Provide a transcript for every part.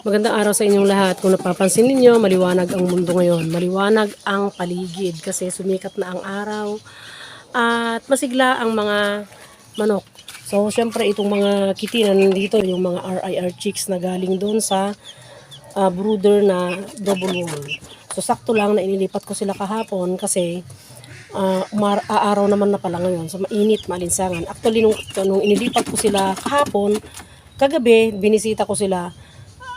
Magandang araw sa inyong lahat. Kung napapansin ninyo, maliwanag ang mundo ngayon. Maliwanag ang paligid kasi sumikat na ang araw at masigla ang mga manok. So, syempre, itong mga kitty na nandito, yung mga RIR chicks na galing doon sa ah, brooder na double wall. So, sakto lang na inilipat ko sila kahapon kasi uh, aaraw naman na pala ngayon. So, mainit, malinsangan. Actually, nung, nung inilipat ko sila kahapon, kagabi, binisita ko sila,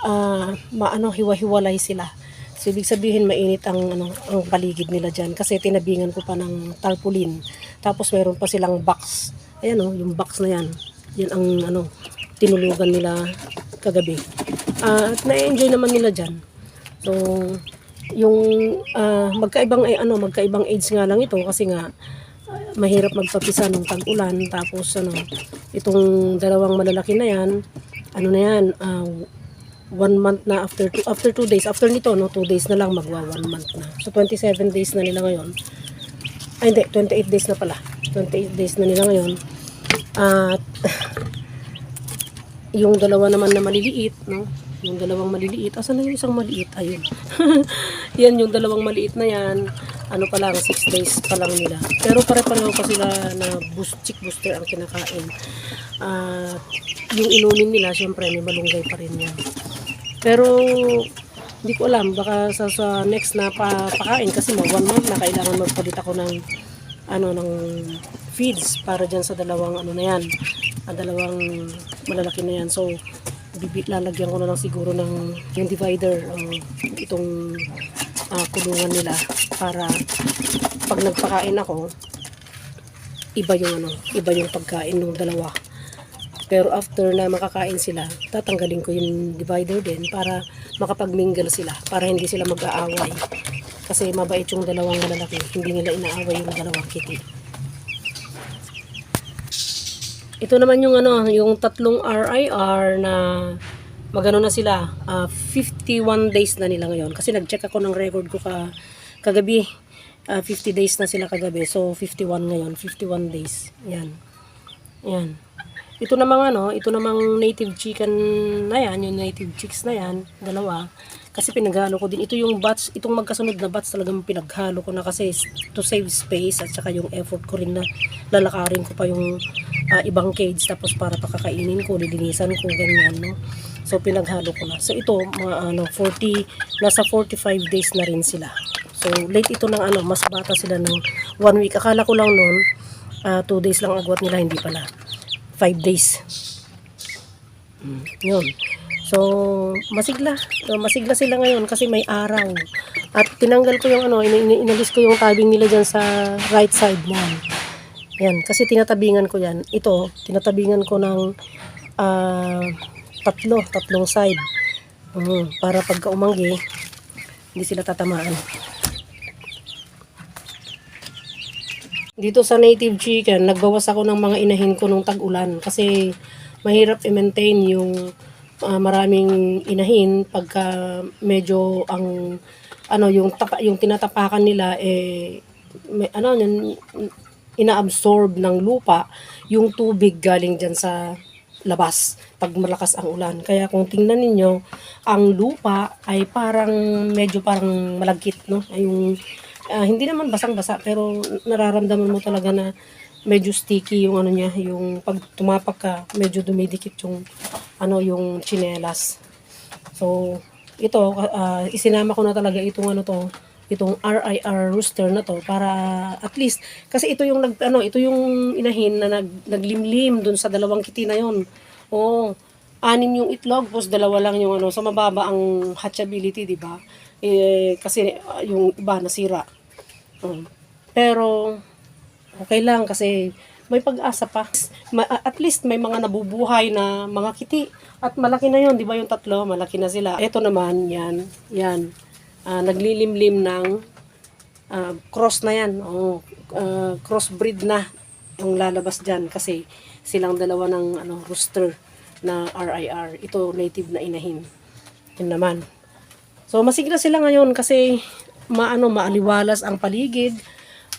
ah maano hiwa-hiwalay sila. So, ibig sabihin mainit ang ano ang paligid nila diyan kasi tinabingan ko pa ng tarpaulin. Tapos meron pa silang box. Ayan oh, yung box na yan. Yan ang ano tinulugan nila kagabi. Ah, at na-enjoy naman nila diyan. So, yung ah, magkaibang ay ano, magkaibang age nga lang ito kasi nga ah, mahirap magpapisa nung tag-ulan tapos ano itong dalawang malalaki na yan ano na yan ah, one month na after two, after two days after nito no two days na lang magwa one month na. So 27 days na nila ngayon. Ay hindi 28 days na pala. 28 days na nila ngayon. At yung dalawa naman na maliliit no yung dalawang maliliit asan na yung isang maliit? Ayun. Yan yung dalawang maliit na yan ano pa lang 6 days pa lang nila. Pero pare-pareho pa sila na boost, chick booster ang kinakain. At yung inumin nila syempre may malunggay pa rin yan pero hindi ko alam. Baka sa, sa next na pa, pakain kasi mo one month na kailangan magpalit ako ng ano ng feeds para dyan sa dalawang ano na yan ang dalawang malalaki na yan. So bibi, lalagyan ko na lang siguro ng yung divider ang itong ah, kulungan nila para pag nagpakain ako iba yung ano iba yung pagkain ng dalawa pero after na makakain sila, tatanggalin ko yung divider din para makapag-mingle sila, para hindi sila mag-aaway. Kasi mabait yung dalawang malalaki, hindi nila inaaway yung dalawang kitty. Ito naman yung ano, yung tatlong RIR na magano na sila, ah, 51 days na nila ngayon. Kasi nag-check ako ng record ko ka, kagabi, ah, 50 days na sila kagabi. So 51 ngayon, 51 days. Yan. Yan. Ito namang ano, ito namang native chicken na yan, yung native chicks na yan, dalawa. Kasi pinaghalo ko din. Ito yung bats, itong magkasunod na bats talagang pinaghalo ko na kasi to save space at saka yung effort ko rin na lalakarin ko pa yung ah, ibang cage tapos para pakakainin ko, lilinisan ko, ganyan, no. So pinaghalo ko na. So ito, mga ano, 40, nasa 45 days na rin sila. So late ito ng ano, mas bata sila ng one week. Akala ko lang noon, 2 days lang agwat nila, hindi pala. 5 days. Mm, yun. So, masigla. So, masigla sila ngayon kasi may araw. At tinanggal ko yung ano, in- in- inalis ko yung tabing nila dyan sa right side mo. Yan, kasi tinatabingan ko yan. Ito, tinatabingan ko ng ah, tatlo, tatlong side. Mm, para pagka umanggi, hindi sila tatamaan. Dito sa native chicken, nagbawas ako ng mga inahin ko nung tag-ulan kasi mahirap i-maintain yung ah, maraming inahin pagka medyo ang ano yung tapa, yung tinatapakan nila eh may, ano yun inaabsorb ng lupa yung tubig galing diyan sa labas pag malakas ang ulan. Kaya kung tingnan ninyo, ang lupa ay parang medyo parang malagkit, no? Ay yung ah, hindi naman basang-basa pero nararamdaman mo talaga na medyo sticky yung ano niya, yung pag tumapak ka, medyo dumidikit yung ano yung chinelas. So, ito ah, isinama ko na talaga itong ano to, itong RIR rooster na to para at least kasi ito yung nag ano, ito yung inahin na nag, naglimlim dun sa dalawang kiti na yon. Oo. anim yung itlog, tapos dalawa lang yung ano, sa mababa ang hatchability, di ba? Eh, kasi ah, yung iba nasira. Pero, okay lang kasi may pag-asa pa. At least may mga nabubuhay na mga kiti. At malaki na yon di ba yung tatlo? Malaki na sila. Ito naman, yan, yan. Ah, naglilimlim ng ah, cross na yan. Oh, ah, crossbreed na yung lalabas dyan kasi silang dalawa ng ano, rooster na RIR. Ito native na inahin. Yun naman. So masigla sila ngayon kasi maano maaliwalas ang paligid.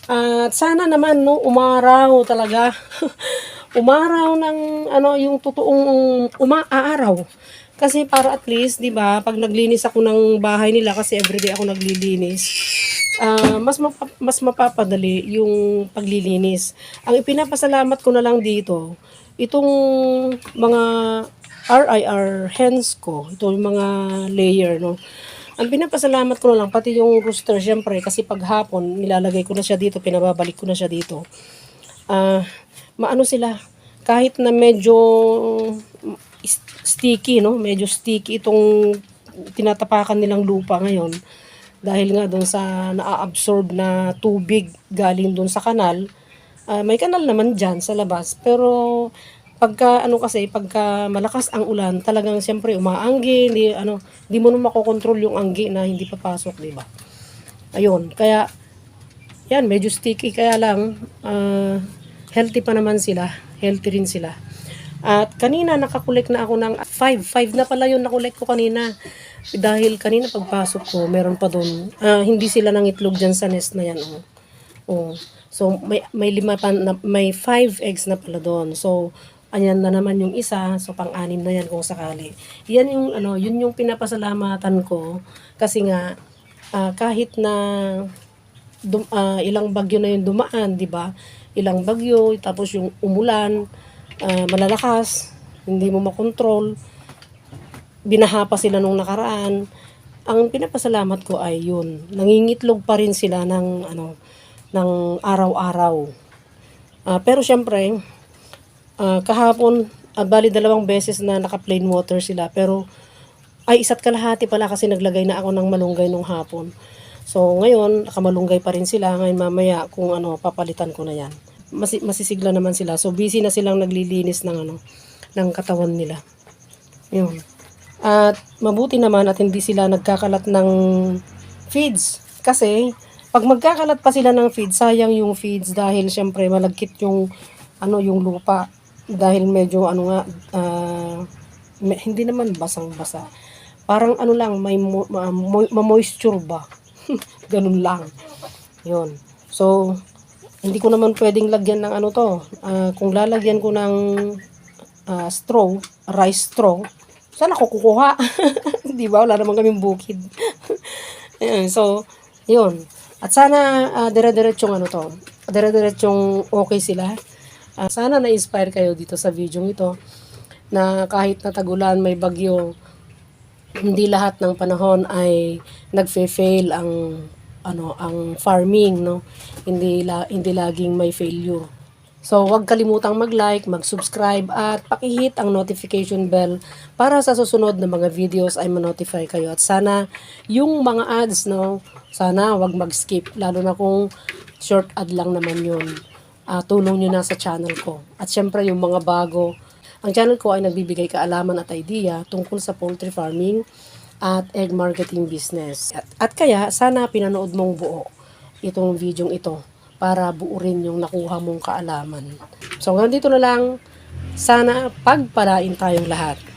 At sana naman no umaraw talaga. umaraw ng ano yung totoong umaaraw. Kasi para at least, 'di ba, pag naglinis ako ng bahay nila kasi everyday ako naglilinis, ah, mas mapa- mas mapapadali yung paglilinis. Ang ipinapasalamat ko na lang dito, itong mga RIR hens ko, ito yung mga layer, no. Ang pinapasalamat ko na lang, pati yung rooster, syempre, kasi pag hapon, nilalagay ko na siya dito, pinababalik ko na siya dito. Ah, maano sila, kahit na medyo is- sticky, no? Medyo sticky itong tinatapakan nilang lupa ngayon. Dahil nga doon sa naa-absorb na tubig galing doon sa kanal, ah, may kanal naman dyan sa labas. Pero pagka ano kasi, pagka malakas ang ulan, talagang siyempre umaanggi, hindi, ano, hindi mo na makokontrol yung anggi na hindi papasok, di ba? Ayun, kaya yan, medyo sticky kaya lang ah, healthy pa naman sila. Healthy rin sila. At kanina nakakolek na ako ng 5. 5 na pala yun nakolek ko kanina. Dahil kanina pagpasok ko, meron pa doon. Ah, hindi sila nang itlog dyan sa nest na yan. Oh. Oh. So may may lima pa na, may 5 eggs na pala doon. So ayan na naman yung isa, so pang-anim na yan kung sakali. Yan yung ano, yun yung pinapasalamatan ko kasi nga ah, kahit na dum, ah, ilang bagyo na yung dumaan, 'di ba? Ilang bagyo, tapos yung umulan, ah, malalakas, hindi mo makontrol. Binaha pa sila nung nakaraan. Ang pinapasalamat ko ay yun, nangingitlog pa rin sila ng ano ng araw-araw. Ah, pero syempre, ah, kahapon, ah, bali dalawang beses na naka-plain water sila, pero ay isa't kalahati pala kasi naglagay na ako ng malunggay nung hapon. So ngayon, nakamalunggay pa rin sila. Ngayon mamaya kung ano, papalitan ko na yan. Masi- masisigla naman sila. So busy na silang naglilinis ng ano, ng katawan nila. Yun. At mabuti naman at hindi sila nagkakalat ng feeds. Kasi pag magkakalat pa sila ng feeds, sayang yung feeds dahil syempre malagkit yung ano yung lupa dahil medyo ano nga me- hindi naman basang-basa. Parang ano lang may ma- mo- ma-moisture ba? Ganun lang. 'Yon. So hindi ko naman pwedeng lagyan ng ano to. Ah, kung lalagyan ko ng ah, straw, rice straw, saan ako kukuha? Di ba? Wala naman kaming bukid. Ayan, so, yun. At sana ah, dire-diretsong ano to. Dire-diretsong okay sila. Ah, sana na-inspire kayo dito sa video ito na kahit natagulan may bagyo, hindi lahat ng panahon ay nagfe-fail ang ano ang farming no? Hindi la, hindi laging may failure. So huwag kalimutang mag-like mag-subscribe at pakihit ang notification bell para sa susunod na mga videos ay ma-notify kayo. At sana yung mga ads no? Sana huwag mag-skip lalo na kung short ad lang naman yun Ah, tulong nyo na sa channel ko at syempre yung mga bago ang channel ko ay nagbibigay kaalaman at idea tungkol sa poultry farming at egg marketing business. At, at kaya, sana pinanood mong buo itong video ito para buo rin yung nakuha mong kaalaman. So, hanggang dito na lang. Sana pagpalain tayong lahat.